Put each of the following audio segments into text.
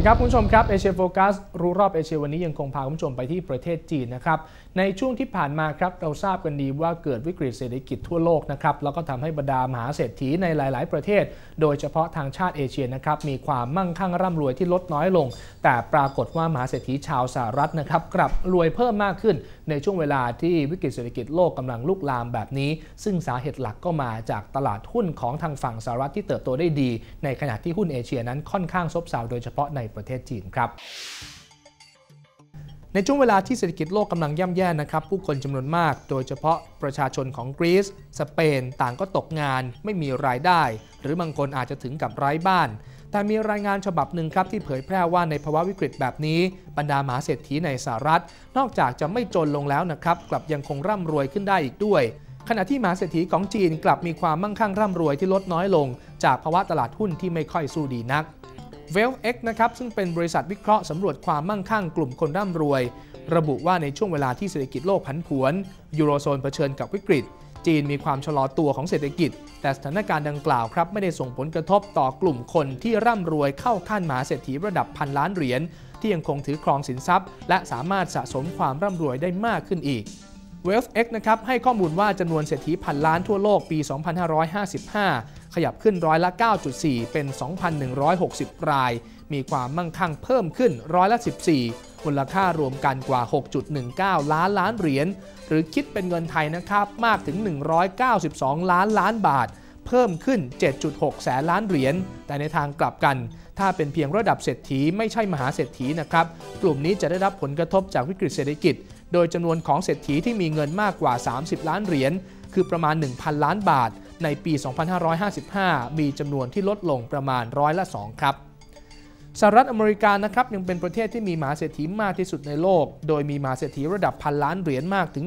ดีครับคุณผู้ชมครับเอเชียโฟกัสรู้รอบเอเชียวันนี้ยังคงพาคุณผู้ชมไปที่ประเทศจีนนะครับในช่วงที่ผ่านมาครับเราทราบกันดีว่าเกิดวิกฤตเศรษฐกิจทั่วโลกนะครับแล้วก็ทำให้บรรดามหาเศรษฐีในหลาย ๆ ประเทศ โดยเฉพาะทางชาติเอเชียนะครับมีความมั่งคั่งร่ำรวยที่ลดน้อยลง แต่ปรากฏว่ามหาเศรษฐีชาวสหรัฐนะครับกลับรวยเพิ่มมากขึ้น ในช่วงเวลาที่วิกฤตเศรษฐกิจโลกกำลังลุกลามแบบนี้ ซึ่งสาเหตุหลักก็มาจากตลาดหุ้นของทางฝั่งสหรัฐที่เติบโตได้ดี ในขณะที่หุ้นเอเชียนั้นค่อนข้างซบเซาโดยเฉพาะในประเทศจีนครับในช่วงเวลาที่เศรษฐกิจโลกกำลังย่ำแย่นะครับ ผู้คนจำนวนมาก โดยเฉพาะประชาชนของกรีซ สเปน ต่างก็ตกงาน ไม่มีรายได้ หรือบางคนอาจจะถึงกับไร้บ้าน แต่มีรายงานฉบับหนึ่งครับที่เผยแพร่ว่าในภาวะวิกฤตแบบนี้ บรรดามหาเศรษฐีในสหรัฐ นอกจากจะไม่จนลงแล้วนะครับ กลับยังคงร่ำรวยขึ้นได้อีกด้วยขณะที่มหาเศรษฐีของจีนกลับมีความมั่งคั่งร่ำรวยที่ลดน้อยลง จากภาวะตลาดหุ้นที่ไม่ค่อยสู้ดีนัก v e l x นะครับซึ่งเป็นบริษัทวิเคราะห์สำรวจความมั่งคั่งกลุ่มคนร่ำรวย ระบุว่าในช่วงเวลาที่เศรษฐกิจโลกผันผวนยูโรโซนเผชิญกับวิกฤต จีนมีความชะลอตัวของเศรษฐกิจ แต่สถานการณ์ดังกล่าวครับไม่ได้ส่งผลกระทบต่อกลุ่มคนที่ร่ำรวยเข้าขั้นมหาเศรษฐีระดับพันล้านเหรียญที่ยังคงถือครองสินทรัพย์ และสามารถสะสมความร่ำรวยได้มากขึ้นอีก w e a l t h X นะครับให้ข้อมูลว่าจำนวนเศรษฐีพันล้านทั่วโลกปี 2555 ขยับขึ้นร้อยละ 9.4 เป็น 2,160 ราย มีความมั่งคั่งเพิ่มขึ้นร้อยละ 14 มูลค่ารวมกันกว่า 6.19 ล้านล้านเหรียญ หรือคิดเป็นเงินไทยนะครับ มากถึง 192 ล้านล้านบาท เพิ่มขึ้น 7.6 แสนล้านเหรียญ แต่ในทางกลับกัน ถ้าเป็นเพียงระดับเศรษฐีไม่ใช่มหาเศรษฐีนะครับ กลุ่มนี้จะได้รับผลกระทบจากวิกฤตเศรษฐกิจ โดยจำนวนของเศรษฐีที่มีเงินมากกว่า 30 ล้านเหรียญ คือประมาณ 1,000 ล้านบาท ในปี 2555 มีจำนวนที่ลดลงประมาณร้อยละ 2 ครับสหรัฐอเมริกานะครับยังเป็นประเทศที่มีมหาเศรษฐีมากที่สุดในโลก โดยมีมหาเศรษฐีระดับพันล้านเหรียญมากถึง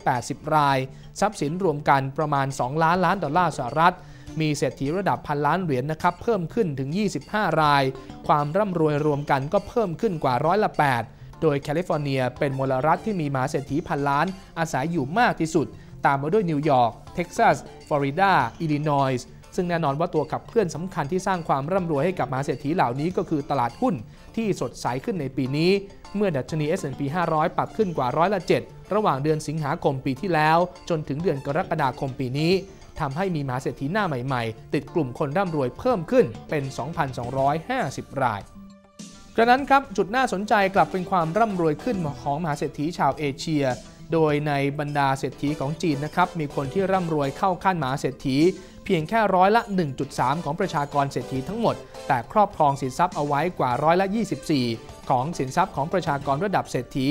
480 ราย ทรัพย์สินรวมกันประมาณ 2 ล้านล้านดอลลาร์สหรัฐ มีเศรษฐีระดับพันล้านเหรียญนะครับเพิ่มขึ้นถึง 25 ราย ความร่ำรวยรวมกันก็เพิ่มขึ้นกว่าร้อยละ8โดยแคลิฟอร์เนียเป็นมลรัฐที่มีมหาเศรษฐีพันล้านอาศัยอยู่มากที่สุด ตามมาด้วยนิวยอร์ก เท็กซัส ฟลอริดา อิลลินอยส์ ซึ่งแน่นอนว่าตัวขับเคลื่อนสำคัญที่สร้างความร่ำรวยให้กับมหาเศรษฐีเหล่านี้ก็คือตลาดหุ้นที่สดใสขึ้นในปีนี้ เมื่อดัชนี S&P 500 ปรับขึ้นกว่าร้อยละ7ระหว่างเดือนสิงหาคมปีที่แล้ว จนถึงเดือนกรกฎาคมปีนี้ทำให้มีมหาเศรษฐีหน้าใหม่ๆ ติดกลุ่มคนร่ำรวยเพิ่มขึ้นเป็น 2,250 รายกระนั้นครับจุดน่าสนใจกลับเป็นความร่ำรวยขึ้นของมหาเศรษฐีชาวเอเชีย โดยในบรรดาเศรษฐีของจีนนะครับมีคนที่ร่ำรวยเข้าขั้นหมาเศรษฐี เพียงแค่ร้อยละ 1.3 ของประชากรเศรษฐีทั้งหมด แต่ครอบครองสินทรัพย์เอาไว้กว่าร้อยละ 24 ของสินทรัพย์ของประชากรระดับเศรษฐี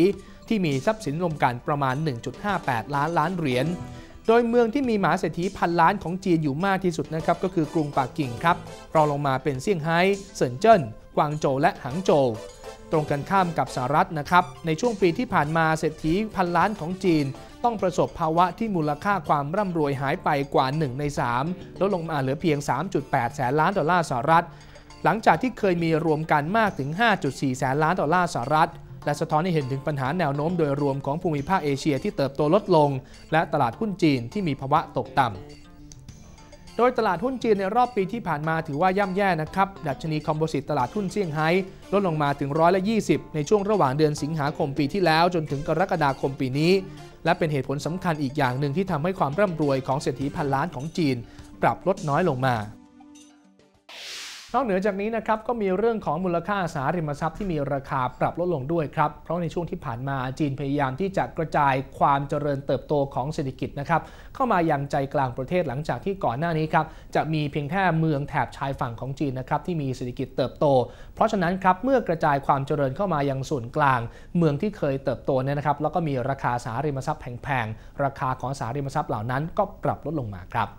ที่มีทรัพย์สินรวมกันประมาณ 1.58 ล้านล้านเหรียญโดยเมืองที่มีหมาเศรษฐีพันล้านของจีนอยู่มากที่สุดนะครับก็คือกรุงปักกิ่งครับรองลงมาเป็นเซี่ยงไฮ้เซินเจิ้นกวางโจวและหางโจว ตรงกันข้ามกับสหรัฐนะครับ ในช่วงปีที่ผ่านมาเศรษฐีพันล้านของจีน ต้องประสบภาวะที่มูลค่าความร่ำรวยหายไปกว่า 1 ใน 3 ลดลงมาเหลือเพียง 3.8 แสนล้านดอลลาร์สหรัฐ หลังจากที่เคยมีรวมกันมากถึง 5.4 แสนล้านดอลลาร์สหรัฐและสะท้อนให้เห็นถึงปัญหาแนวโน้มโดยรวมของภูมิภาคเอเชียที่เติบโตลดลง และตลาดหุ้นจีนที่มีภาวะตกต่ำ โดยตลาดหุ้นจีนในรอบปีที่ผ่านมาถือว่าย่ำแย่นะครับ ดัชนีคอมโพสิตตลาดหุ้นเซี่ยงไฮ้ลดลงมาถึงร้อยละ20 ในช่วงระหว่างเดือนสิงหาคมปีที่แล้ว จนถึงกรกฎาคมปีนี้ และเป็นเหตุผลสำคัญอีกอย่างหนึ่งที่ทำให้ความร่ำรวยของเศรษฐีพันล้านของจีน ปรับลดน้อยลงมา นอกเหนือจากนี้นะครับก็มีเรื่องของมูลค่าสาริมทรัพย์ที่มีราคาปรับลดลงด้วยครับ เพราะในช่วงที่ผ่านมาจีนพยายามที่จะกระจายความเจริญเติบโตของเศรษฐกิจนะครับเข้ามายังใจกลางประเทศหลังจากที่ก่อนหน้านี้ครับจะมีเพียงแค่เมืองแถบชายฝั่งของจีนนะครับที่มีเศรษฐกิจเติบโต เพราะฉะนั้นครับเมื่อกระจายความเจริญเข้ามายังส่วนกลาง เมืองที่เคยเติบโตเนี่ยนะครับแล้วก็มีราคาสาริมทรัพย์แพงๆราคาของสาริมทรัพย์เหล่านั้นก็ปรับลดลงมาครับ